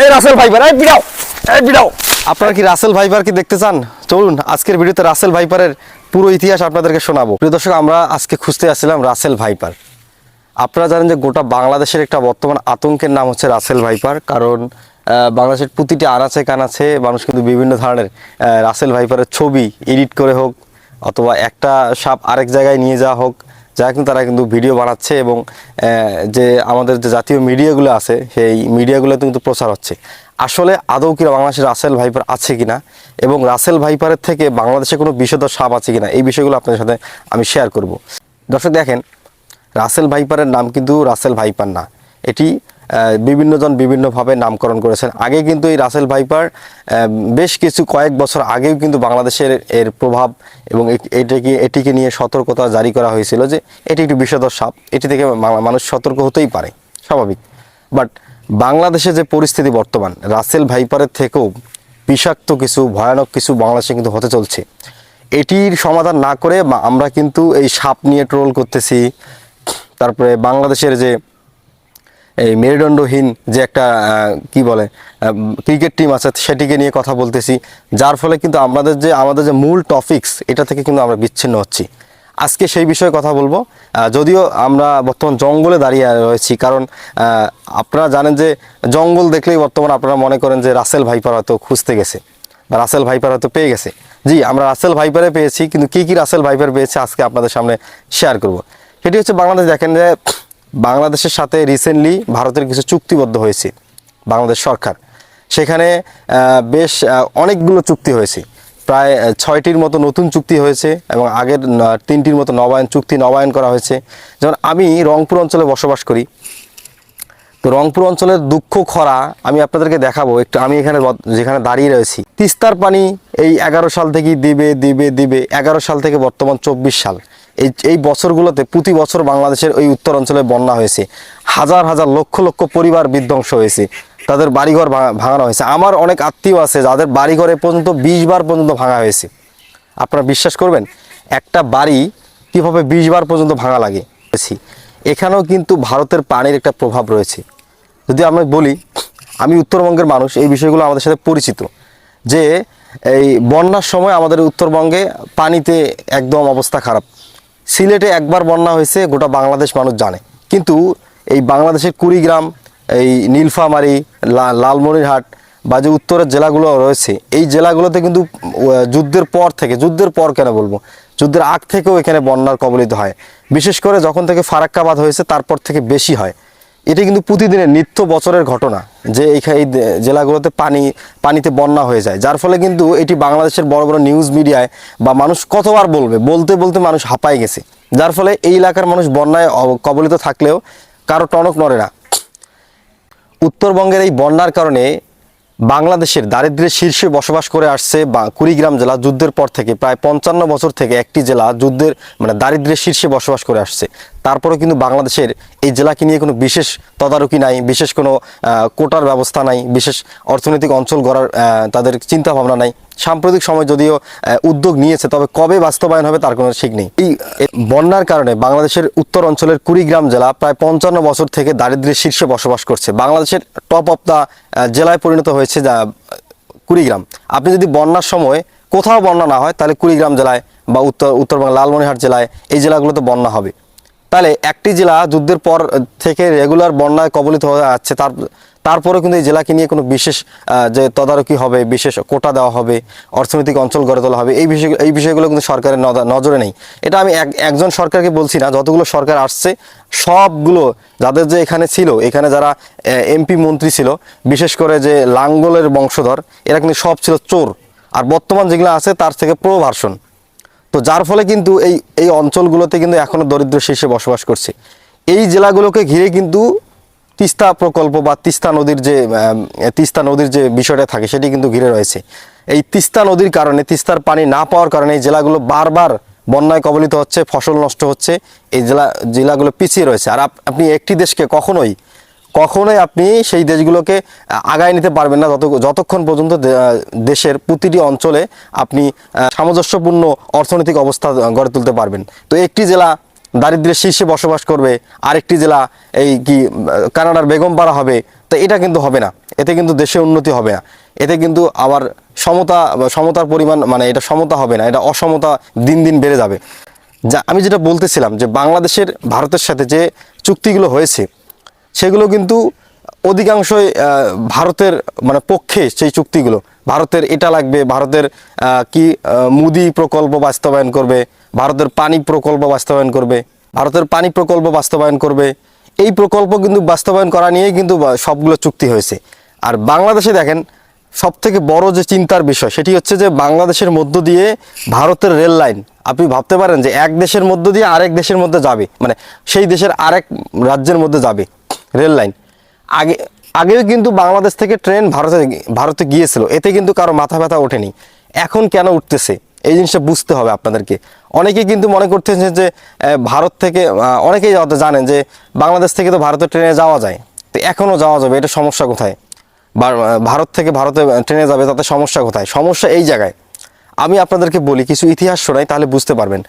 এই Russell viper এই বিড়াও এই বিড়াও আপনারা কি রাসেল ভাইপার কি দেখতে চান? চলুন, আজকের ভিডিওতে রাসেল ভাইপারের পুরো ইতিহাস আপনাদেরকে শোনাবো। প্রিয় দর্শক, আমরা আজকে খুঁজতে আসছিলাম রাসেল ভাইপার আপনারা জানেন যে গোটা বাংলাদেশের একটা বর্তমান আতঙ্কের নাম হচ্ছে রাসেল ভাইপার কারণ বাংলাদেশের প্রতিটি আনাচে কানাচে মানুষ কিন্তু বিভিন্ন ধরনের রাসেল ভাইপারের ছবি এডিট করে হোক, অথবা একটা সাপ আরেক জায়গায় নিয়ে যাওয়া হোক যা কিন্তু তারা কিন্তু ভিডিও বানাচ্ছে এবং যে আমাদের যে জাতীয় মিডিয়াগুলো আছে, সেই মিডিয়াগুলোতে কিন্তু প্রচার হচ্ছে। আসলে আদৌ কি বাংলাদেশের রাসেল ভাইপার আছে কিনা এবং রাসেল ভাইপারের থেকে বাংলাদেশে কোনো বিষধর সাপ আছে কিনা, এই বিষয়গুলো আপনাদের সাথে আমি শেয়ার করব। দর্শক দেখেন, রাসেল ভাইপারের নাম কিন্তু রাসেল ভাইপার না। এটি বিভিন্নজন বিভিন্নভাবে নামকরণ করেছেন। আগে কিন্তু এই রাসেল ভাইপার বেশ কিছু কয়েক বছর আগেও কিন্তু বাংলাদেশের এর প্রভাব এবং এটিকে এটিকে নিয়ে সতর্কতা জারি করা হয়েছিল যে এটি একটি বিষধর সাপ। এটি থেকে মানুষ সতর্ক হতেই পারে, স্বাভাবিক। বাট বাংলাদেশে যে পরিস্থিতি বর্তমান, রাসেল ভাইপারের থেকেও বিষাক্ত কিছু, ভয়ানক কিছু বাংলাদেশে কিন্তু হতে চলছে। এটির সমাধান না করে আমরা কিন্তু এই সাপ নিয়ে ট্রোল করতেছি। তারপরে বাংলাদেশের যে এই মেরুদণ্ডহীন যে একটা কি বলে ক্রিকেট টিম আছে, সেটিকে নিয়ে কথা বলতেছি, যার ফলে কিন্তু আমাদের যে আমাদের যে মূল টপিকস এটা থেকে কিন্তু আমরা বিচ্ছিন্ন হচ্ছি। আজকে সেই বিষয়ে কথা বলব। যদিও আমরা বর্তমান জঙ্গলে দাঁড়িয়ে রয়েছি, কারণ আপনারা জানেন যে, জঙ্গল দেখলেই বর্তমান আপনারা মনে করেন যে, রাসেল ভাইপার হয়তো খুঁজতে গেছে, বা রাসেল ভাইপার হয়তো পেয়ে গেছে। জি, আমরা রাসেল ভাইপারে পেয়েছি, কিন্তু কি কি রাসেল ভাইপার পেয়েছে, আজকে আপনাদের সামনে শেয়ার করব। সেটি হচ্ছে বাংলাদেশ দেখেন যে বাংলাদেশের সাথে রিসেন্টলি ভারতের কিছু চুক্তিবদ্ধ হয়েছে, বাংলাদেশ সরকার। সেখানে বেশ অনেকগুলো চুক্তি হয়েছে। প্রায় ছয়টির মতো নতুন চুক্তি হয়েছে এবং আগের তিনটির মতো নবায়ন, চুক্তি নবায়ন করা হয়েছে। যেমন আমি রংপুর অঞ্চলে বসবাস করি। তো রংপুর অঞ্চলের দুঃখ খরা আমি আপনাদেরকে দেখাবো। একটু আমি এখানে যেখানে দাঁড়িয়ে রয়েছি। তিস্তার পানি এই এগারো সাল থেকেই দিবে দিবে দিবে। এগারো সাল থেকে বর্তমান চব্বিশ সাল। এই এই বছরগুলোতে প্রতি বছর বাংলাদেশের ওই উত্তর অঞ্চলে বন্যা হয়েছে। হাজার হাজার লক্ষ লক্ষ পরিবার বিধ্বংস হয়েছে। তাদের বাড়িঘর ভাঙা- ভাঙানো হয়েছে। আমার অনেক আত্মীয় আছে যাদের বাড়িঘরে পর্যন্ত বিশ বার পর্যন্ত ভাঙা হয়েছে। আপনারা বিশ্বাস করবেন, একটা বাড়ি কীভাবে বিশ বার পর্যন্ত ভাঙা লাগে? এখানেও কিন্তু ভারতের পানির একটা প্রভাব রয়েছে। যদি আমরা বলি, আমি উত্তরবঙ্গের মানুষ, এই বিষয়গুলো আমাদের সাথে পরিচিত। যে এই বন্যার সময় আমাদের উত্তরবঙ্গে পানিতে একদম অবস্থা খারাপ। সিলেটে একবার বন্যা হয়েছে, গোটা বাংলাদেশ মানুষ জানে। কিন্তু এই বাংলাদেশের কুড়িগ্রাম, এই নীলফামারি লালমনিরহাট বা যে উত্তরের জেলাগুলো রয়েছে, এই জেলাগুলোতে কিন্তু যুদ্ধের পর থেকে, যুদ্ধের পর কেন বলব? যুদ্ধের আগ থেকেও এখানে বন্যার কবলিত হয়। বিশেষ করে যখন থেকে ফারাক্কাবাদ হয়েছে, তারপর থেকে বেশি হয়। এটা কিন্তু প্রতিদিনের নিত্য বছরের ঘটনা যে এই জেলাগুলোতে পানি, পানিতে বন্যা হয়ে যায়। যার ফলে কিন্তু এটি বাংলাদেশের বড় বড় নিউজ মিডিয়ায় বা মানুষ কতবার বলবে, বলতে বলতে মানুষ হাঁপায় গেছে। যার ফলে এই এলাকার মানুষ বন্যায় কবলিত থাকলেও কারও টনক নড়ে না। উত্তরবঙ্গের এই বন্যার কারণে বাংলাদেশের দারিদ্র্যের শীর্ষে বসবাস করে আসছে বা কুড়িগ্রাম জেলা যুদ্ধের পর থেকে প্রায় পঞ্চান্ন বছর থেকে একটি জেলা যুদ্ধের মানে দারিদ্র্যের শীর্ষে বসবাস করে আসছে। তারপরেও কিন্তু বাংলাদেশের এই জেলাকে নিয়ে কোনো বিশেষ তদারকি নাই, বিশেষ কোনো কোটার ব্যবস্থা নাই, বিশেষ অর্থনৈতিক অঞ্চল গড়ার তাদের চিন্তা ভাবনা নাই। সাম্প্রতিক সময় যদিও উদ্যোগ নিয়েছে, তবে কবে বাস্তবায়ন হবে তার কোনো ঠিক নেই। এই বন্যার কারণে বাংলাদেশের উত্তর অঞ্চলের কুড়িগ্রাম জেলা প্রায় পঞ্চান্ন বছর থেকে দারিদ্র্যের শীর্ষে বসবাস করছে। বাংলাদেশের টপ অফ দ্য জেলায় পরিণত হয়েছে যা, কুড়িগ্রাম। আপনি যদি বন্যার সময় কোথাও বন্যা না হয়, তাহলে কুড়িগ্রাম জেলায় বা উত্তর উত্তরবঙ্গ লালমনিরহাট জেলায় এই জেলাগুলোতে বন্যা হবে। তাহলে একটি জেলা যুদ্ধের পর থেকে রেগুলার বন্যায় কবলিত হয়ে যাচ্ছে তার তারপরে কিন্তু এই জেলাকে নিয়ে কোনো বিশেষ যে তদারকি হবে, বিশেষ কোটা দেওয়া হবে, অর্থনৈতিক অঞ্চল গড়ে তোলা হবে, এই বিষয়, এই বিষয়গুলো কিন্তু সরকারের নজরে নেই। এটা আমি এক- একজন সরকারকে বলছি না, যতগুলো সরকার আসছে, সবগুলো যাদের যে এখানে ছিল, এখানে যারা এমপি মন্ত্রী ছিল, বিশেষ করে যে লাঙ্গলের বংশধর, এরা কিন্তু সব ছিল চোর। আর বর্তমান যেগুলো আছে, তার থেকে প্রো ভার্সন তো যার ফলে কিন্তু এই এই অঞ্চলগুলোতে কিন্তু এখনও দরিদ্র শীর্ষে বসবাস করছে। এই জেলাগুলোকে ঘিরে কিন্তু তিস্তা প্রকল্প বা তিস্তা নদীর যে তিস্তা নদীর যে বিষয়টা থাকে সেটি কিন্তু ঘিরে রয়েছে। এই তিস্তা নদীর কারণে, তিস্তার পানি না পাওয়ার কারণে এই জেলাগুলো বারবার বন্যায় কবলিত হচ্ছে, ফসল নষ্ট হচ্ছে, এই জেলা, জেলাগুলো পিছিয়ে রয়েছে। আর আপ- আপনি একটি দেশকে কখনোই কখনোই আপনি সেই দেশগুলোকে আগায় নিতে পারবেন না। যত যতক্ষণ পর্যন্ত দেশের প্রতিটি অঞ্চলে আপনি সামঞ্জস্যপূর্ণ অর্থনৈতিক অবস্থা গড়ে তুলতে পারবেন। তো একটি জেলা দারিদ্র্যের শীর্ষে বসবাস করবে, আরেকটি জেলা এই কি কানাডার বেগমপাড়া হবে, তো এটা কিন্তু হবে না। এতে কিন্তু দেশে উন্নতি হবে না। এতে কিন্তু আবার সমতা, সমতার পরিমাণ মানে এটা সমতা হবে না, এটা অসমতা দিন দিন বেড়ে যাবে। যা আমি যেটা বলতেছিলাম যে বাংলাদেশের, ভারতের সাথে যে চুক্তিগুলো হয়েছে সেগুলো কিন্তু অধিকাংশই ভারতের মানে পক্ষে সেই চুক্তিগুলো। ভারতের এটা লাগবে, ভারতের কি মুদি প্রকল্প বাস্তবায়ন করবে, ভারতের পানি প্রকল্প বাস্তবায়ন করবে, ভারতের পানি প্রকল্প বাস্তবায়ন করবে। এই প্রকল্প কিন্তু বাস্তবায়ন করা নিয়েই কিন্তু সবগুলো চুক্তি হয়েছে। আর বাংলাদেশে দেখেন সব থেকে বড় যে চিন্তার বিষয়, সেটি হচ্ছে যে বাংলাদেশের মধ্য দিয়ে ভারতের রেল লাইন, আপনি ভাবতে পারেন যে এক দেশের মধ্য দিয়ে আরেক দেশের মধ্যে যাবে মানে সেই দেশের আরেক রাজ্যের মধ্যে যাবে। Rail line. আগে, আগেও কিন্তু বাংলাদেশ থেকে ট্রেন ভারতে ভারতে গিয়েছিল। এতে কিন্তু কারও মাথা ব্যথা ওঠেনি। এখন কেন উঠতেছে? এই জিনিসটা বুঝতে হবে আপনাদেরকে। অনেকেই কিন্তু মনে করতেছে যে ভারত থেকে অনেকেই জানেন যে, বাংলাদেশ থেকে তো ভারতের ট্রেনে যাওয়া যায়। তো এখনও যাওয়া যাবে, এটা সমস্যা কোথায়? ভারত থেকে ভারতে ট্রেনে যাবে, তাতে সমস্যা কোথায়? সমস্যা এই জায়গায়। আমি আপনাদেরকে বলি, কিছু ইতিহাস শোনাই, তাহলে বুঝতে পারবেন।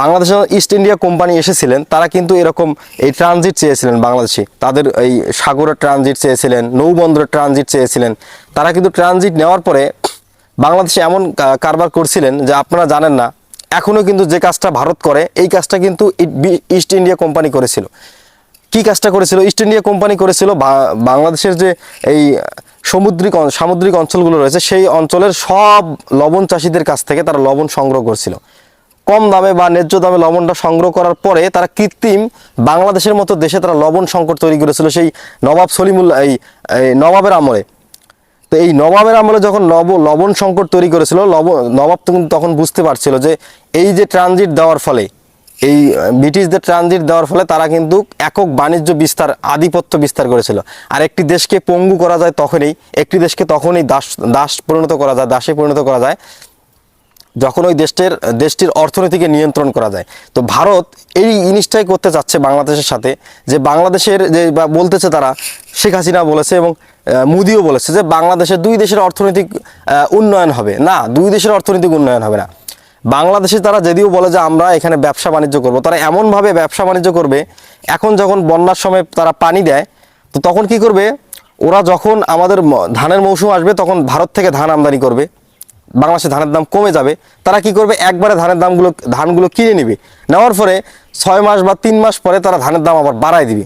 বাংলাদেশে ইস্ট ইন্ডিয়া কোম্পানি এসেছিলেন, তারা কিন্তু এরকম এই ট্রানজিট চেয়েছিলেন বাংলাদেশে। তাদের এই সাগরের ট্রানজিট চেয়েছিলেন নৌবন্দরের ট্রানজিট চেয়েছিলেন। তারা কিন্তু ট্রানজিট নেওয়ার পরে বাংলাদেশে এমন কারবার করছিলেন যে আপনারা জানেন না এখনও কিন্তু যে কাজটা ভারত করে, এই কাজটা কিন্তু ইস্ট ইন্ডিয়া কোম্পানি করেছিল। কি কাজটা করেছিল? ইস্ট ইন্ডিয়া কোম্পানি করেছিল বাংলাদেশের যে এই সমুদ্রিক সামুদ্রিক অঞ্চলগুলো রয়েছে, সেই অঞ্চলের সব লবণ চাষিদের কাছ থেকে তারা লবণ সংগ্রহ করছিল। কম দামে বা ন্যায্য দামে লবণটা সংগ্রহ করার পরে তারা কৃত্রিম বাংলাদেশের মতো দেশে তারা লবণ সংকট তৈরি করেছিল সেই নবাব সলিমুল এই নবাবের আমলে। তো এই নবাবের আমলে যখন নব লবণ সংকট তৈরি করেছিল, লব, নবাব তো কিন্তু তখন বুঝতে পারছিল যে এই যে ট্রানজিট দেওয়ার ফলে, এই, ব্রিটিশদের ট্রানজিট দেওয়ার ফলে তারা কিন্তু একক বাণিজ্য বিস্তার, আধিপত্য বিস্তার করেছিল। আর একটি দেশকে পঙ্গু করা যায় তখনই, একটি দেশকে তখনই দাস দাস পরিণত করা যায়, দাসে পরিণত করা যায়। যখন ওই দেশটির দেশটির অর্থনীতিকে নিয়ন্ত্রণ করা যায়। তো ভারত এই জিনিসটাই করতে চাচ্ছে বাংলাদেশের সাথে, যে বাংলাদেশের যে বা বলতেছে তারা, শেখ হাসিনা বলেছে এবং মোদিও বলেছে যে বাংলাদেশের দুই দেশের অর্থনৈতিক উন্নয়ন হবে। না, দুই দেশের অর্থনৈতিক উন্নয়ন হবে না। বাংলাদেশে তারা যদিও বলে যে আমরা এখানে ব্যবসা বাণিজ্য করব, তারা এমনভাবে ব্যবসা বাণিজ্য করবে, এখন যখন বন্যার সময় তারা পানি দেয়, তো তখন কি করবে? ওরা যখন আমাদের ধানের মৌসুম আসবে, তখন ভারত থেকে ধান আমদানি করবে। বাংলাদেশে ধানের দাম কমে যাবে, তারা কি করবে? একবারে ধানের দামগুলো, ধানগুলো কিনে নেবে। নেওয়ার পরে ছয় মাস বা তিন মাস পরে তারা ধানের দাম আবার বাড়ায় দিবে।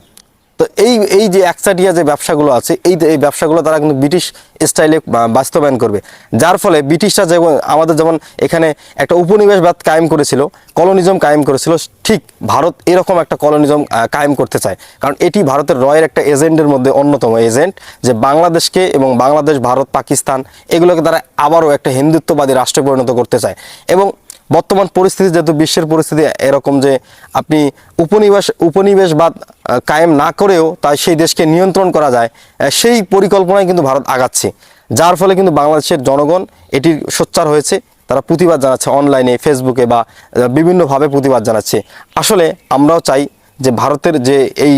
তো এই এই যে একচাটিয়া যে ব্যবসাগুলো আছে, এই এই ব্যবসাগুলো তারা কিন্তু ব্রিটিশ স্টাইলে বাস্তবায়ন করবে। যার ফলে ব্রিটিশরা যেমন, আমাদের যেমন এখানে একটা উপনিবেশবাদ কায়েম করেছিল, কলোনিজম কায়েম করেছিল, ঠিক ভারত এরকম একটা কলোনিজম কায়েম করতে চায়। কারণ এটি ভারতের রয়ের একটা এজেন্টের মধ্যে অন্যতম এজেন্ট, যে বাংলাদেশকে এবং বাংলাদেশ, ভারত, পাকিস্তান, এগুলোকে তারা আবারও একটা হিন্দুত্ববাদী রাষ্ট্রে পরিণত করতে চায়। এবং বর্তমান পরিস্থিতি যেহেতু বিশ্বের পরিস্থিতি এরকম যে আপনি উপনিবেশ, উপনিবেশবাদ কায়েম না করেও তাই সেই দেশকে নিয়ন্ত্রণ করা যায় সেই পরিকল্পনায় কিন্তু ভারত আগাচ্ছে। যার ফলে কিন্তু বাংলাদেশের জনগণ এটির সোচ্চার হয়েছে। তারা প্রতিবাদ জানাচ্ছে অনলাইনে, ফেসবুকে বা বিভিন্নভাবে প্রতিবাদ জানাচ্ছে। আসলে আমরাও চাই যে ভারতের যে এই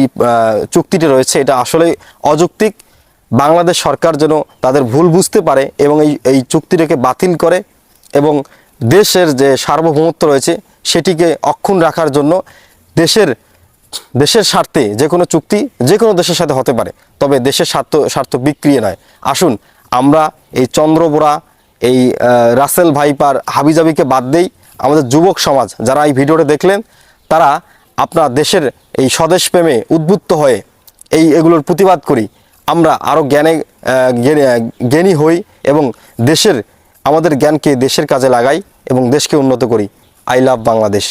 চুক্তিটি রয়েছে, এটা আসলে অযৌক্তিক। বাংলাদেশ সরকার যেন তাদের ভুল বুঝতে পারে এবং এই এই চুক্তিটাকে বাতিল করে এবং দেশের যে সার্বভৌমত্ব রয়েছে, সেটিকে অক্ষুণ্ণ রাখার জন্য দেশের দেশের স্বার্থে যে কোনো চুক্তি যে কোনো দেশের সাথে হতে পারে। তবে দেশের স্বার্থ স্বার্থ বিক্রিয়ে নয়। আসুন, আমরা এই চন্দ্রবোরা, এই রাসেল ভাইপার হাবিজাবিকে বাদ দেই। আমাদের যুবক সমাজ যারা এই ভিডিওটা দেখলেন, তারা আপনার দেশের এই স্বদেশ প্রেমে উদ্বুদ্ধ হয়ে এই এগুলোর প্রতিবাদ করি। আমরা আরও জ্ঞানে, জ্ঞানী হই এবং দেশের, আমাদের জ্ঞানকে দেশের কাজে লাগাই। এবং দেশকে উন্নত করি। I love Bangladesh.